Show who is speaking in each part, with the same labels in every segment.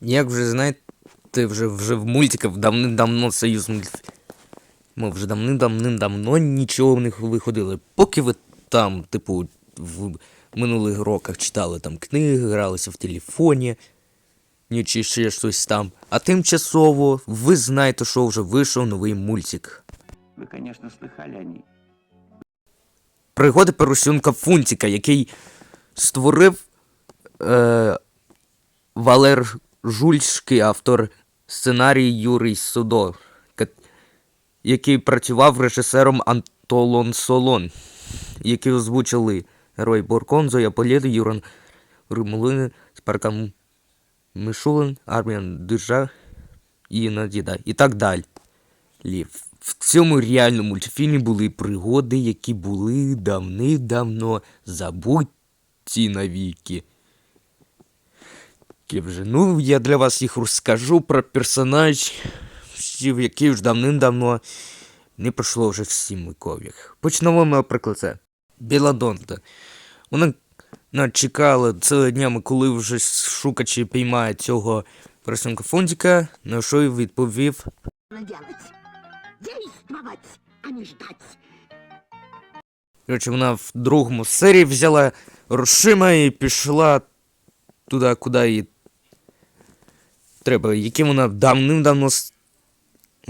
Speaker 1: Як вже знаєте, вже, вже в мультиках давним-давно союз мультфільмів. Вже давним-давним-давно нічого в них виходило. Поки ви там, типу, в минулих роках читали там книги, гралися в телефоні, ні, чи ще щось там. А тимчасово ви знаєте, що вже вийшов новий мультик.
Speaker 2: Вы, конечно, слыхали о ней.
Speaker 1: Пригоди Перусюнка Фунтіка, який створив е, Валер Жульський, автор сценарію Юрій Судо, який працював режисером Антолон Солон, який озвучили герой Боркон, Зоя Полєда, Юран Римулин, Спаркан Мишулин, Арміан Дижа і Надіда, і так далі. В цьому реальному мультфільмі були пригоди, які були давним-давно забуті навіки. Вже, ну, я для вас їх розкажу про персонажів, які вже давним-давно не пройшло вже всім віков'ях. Почнемо, наприклад, це. Біладонта. Вона вона чекала цілими днями, коли вже шукачі піймають цього персонка Фондіка, на що й відповів
Speaker 3: а не ждать.
Speaker 1: Коротше, вона в другому серії взяла грошима і пішла туди, куди їй треба, яким вона давним-давно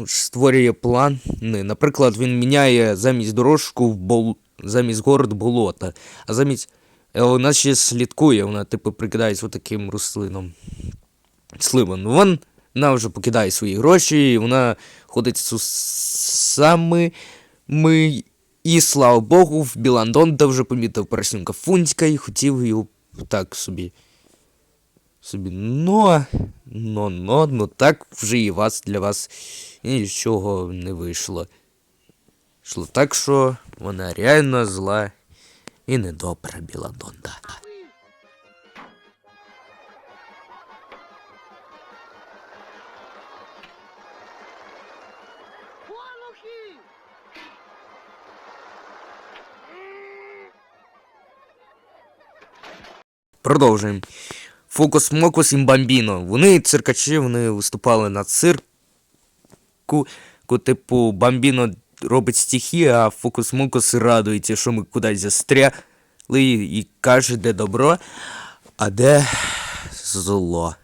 Speaker 1: створює план. Не, Наприклад, він міняє замість дорожку в бол... замість город болота, а замість. е, Вона ще слідкує, вона, типу, прикидається таким рослином. Сливом. Ну, вон, вона вже покидає свої гроші, і вона ходить з усами. Ми і слава Богу, в Біландонда вже помітив пересінка Фунтика і хотів його так собі. Собі. Но, но, но, но так вже і вас для вас нічого не вийшло. Йшло так, що вона реально зла і недобра Біландонда.
Speaker 3: Олухи!
Speaker 1: Продовжуємо. Фокус Мокус і Бамбіно. Вони циркачі, вони виступали на цирку. ку- Типу, Бамбіно робить стихи, а Фокус Мокус радується, що ми кудись застряли і каже, де добро, а де зло.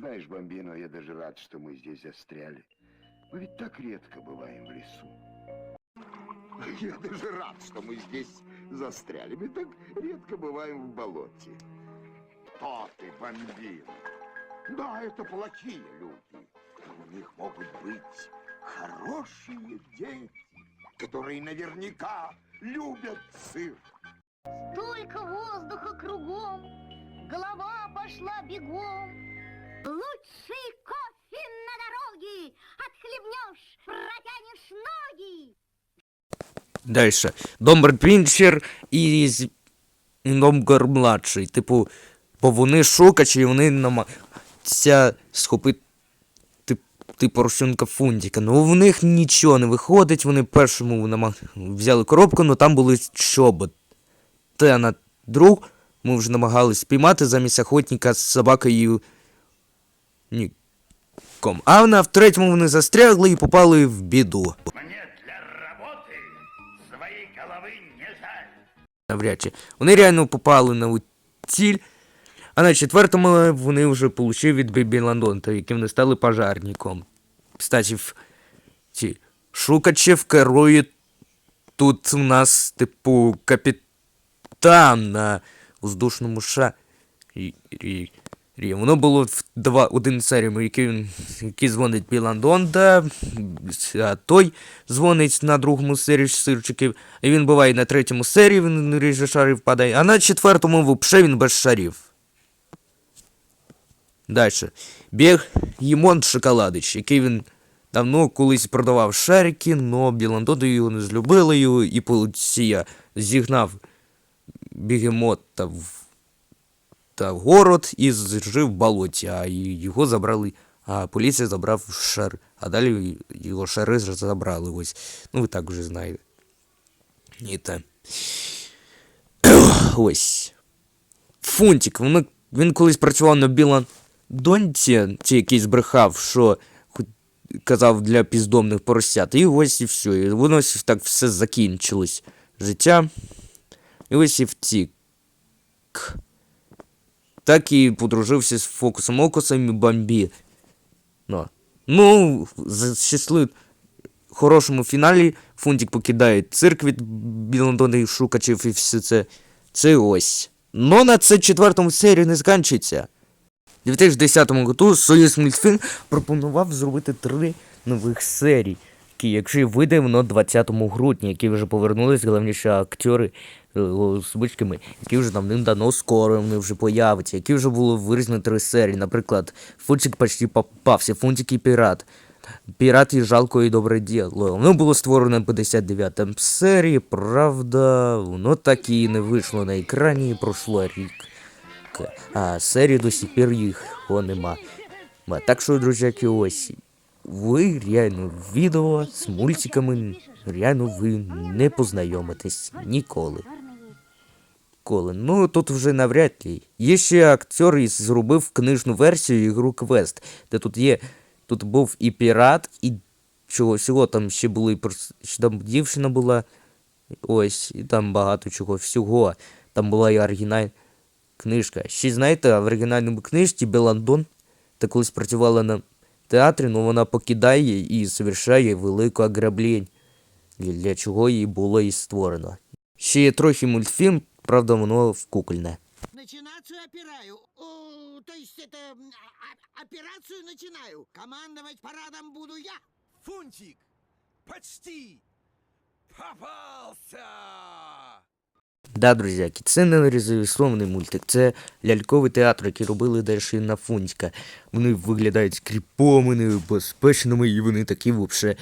Speaker 4: Знаешь, Бомбино, я даже рад, что мы здесь застряли. Мы ведь так редко бываем в лесу. Я даже рад, что мы здесь застряли. Мы так редко бываем в болоте. Кто ты, Бомбино? Да, это плохие люди. Но у них могут быть хорошие дети, которые наверняка любят цирк.
Speaker 5: Только воздуха кругом, голова пошла бегом. Лучший кофе на дороге, отхлебнешь, протянешь ноги.
Speaker 1: Дальше. Домбер Пінчер і з- і Домбер младший. Типу, бо вони шукачі, і вони намагаються схопити тип- типу Росюнка Фунтіка. Ну в них нічого не виходить. Вони першому намаг... взяли коробку, але там були чоботи. Та на друг ми вже намагались спіймати замість охотника з собакою Ніком. А на в третьому вони застрягли і попали в біду.
Speaker 2: Мне для работы своей головы не жаль.
Speaker 1: навряд чи. Вони реально попали на ціль, а на четвертому вони вже отримали від Бібі Ландонта, яким вони стали пожарником. Кстати, ці шукачів керує тут у нас, типу, капітан на воздушному рі. Воно було в два, один серії, який, який дзвонить Біландонда, а той дзвонить на другому серії сирчиків, і він буває на третьому серії, він ріже шарів падає, а на четвертому взагалі він без шарів. Дальше. Біг Ємон Шоколадич, який він давно колись продавав шарики, но Біландода його не злюбили його, і поліція зігнав бігемота в та город і жив в болоті, а його забрали. А поліція забрав шар. А далі його шари забрали ось. Ну, ви так вже знаєте. І те. Ось. Фунтик, він, він колись працював на Білан доньці, ті, який збрехав, що казав для піздомних поросят. І ось і все. І воно так все закінчилось. Життя. І ось і втік. Так і подружився з Фокусом Окусом і Бамбі. Ну, ну за щасливим хорошому фіналі Фунтик покидає цирк від білондонних шукачів і все це. Це ось. Но на це четвертому серії не закінчиться. У 2010 году Союз мультфільм пропонував зробити три нових серій, які, якщо вийде воно 20 грудня, які вже повернулись головніші актери е, озвучками, які вже давним-давно скоро вони вже появляться, які вже було вирізано три серії. Наприклад, Фунтик почти попався, Фунтик і Пірат. Пірат і жалко і добре діло. Воно було створено в 59 серії, правда, воно так і не вийшло на екрані і пройшло рік. А серії до сих пір їх нема. Так що, друзяки, ось. Ви реально відео з мультиками реально ви не познайомитесь ніколи. Коли. Ну тут вже навряд ли. Є ще актер і зробив книжну версію ігру Квест, де тут є. Тут був і пірат, і чого всього там ще були ще там дівчина була. Ось, і там багато чого всього. Там була і оригінальна книжка. Ще знаєте, в оригінальному книжці Беландон та колись працювала на театрі, але вона покидає і совершає велике ограблення, для, чого її було і створено. Ще є трохи мультфільм, правда, воно в кукольне.
Speaker 6: Начинацию опираю. О, то есть это... а- операцию начинаю. Командовать парадом буду я.
Speaker 7: Фунтик! Почти! Попался!
Speaker 1: Да, друзяки, це не реалізований мультик, це ляльковий театр, який робили далі на Фунтика. Вони виглядають кріповими, безпечними, і вони такі взагалі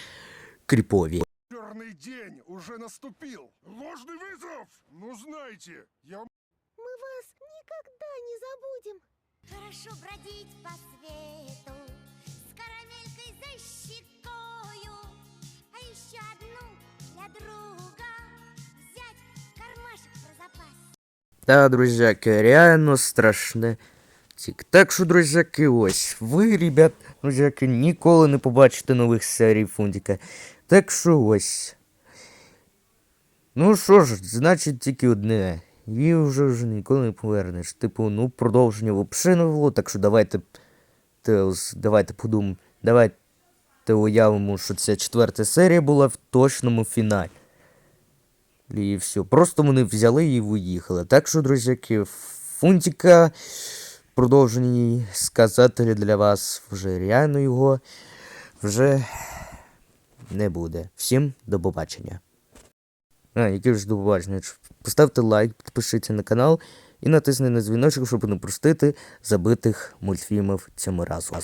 Speaker 1: кріпові.
Speaker 7: Черный день уже наступил. Ложный вызов! Ну, знаете, я
Speaker 5: Мы вас никогда не забудем. Хорошо бродить по свету
Speaker 1: Та, друзяки, реально страшне. Так що, друзяки, ось. Ви, ребят, друзяки, ніколи не побачите нових серій Фунтика. Так що ось. Ну що ж, значить тільки одне. І вже вже ніколи не повернеш. Типу, ну, продовження взагалі не було, так що давайте. Те, давайте подумаємо. Давайте уявимо, що ця четверта серія була в точному фіналі. І все. Просто вони взяли і виїхали. Так що, друзяки, фунтика продовжені сказати для вас вже реально його вже не буде. Всім до побачення. А, яке ж до побачення. Поставте лайк, підпишіться на канал і натисніть на дзвіночок, щоб не простити забитих мультфільмів цьому разу.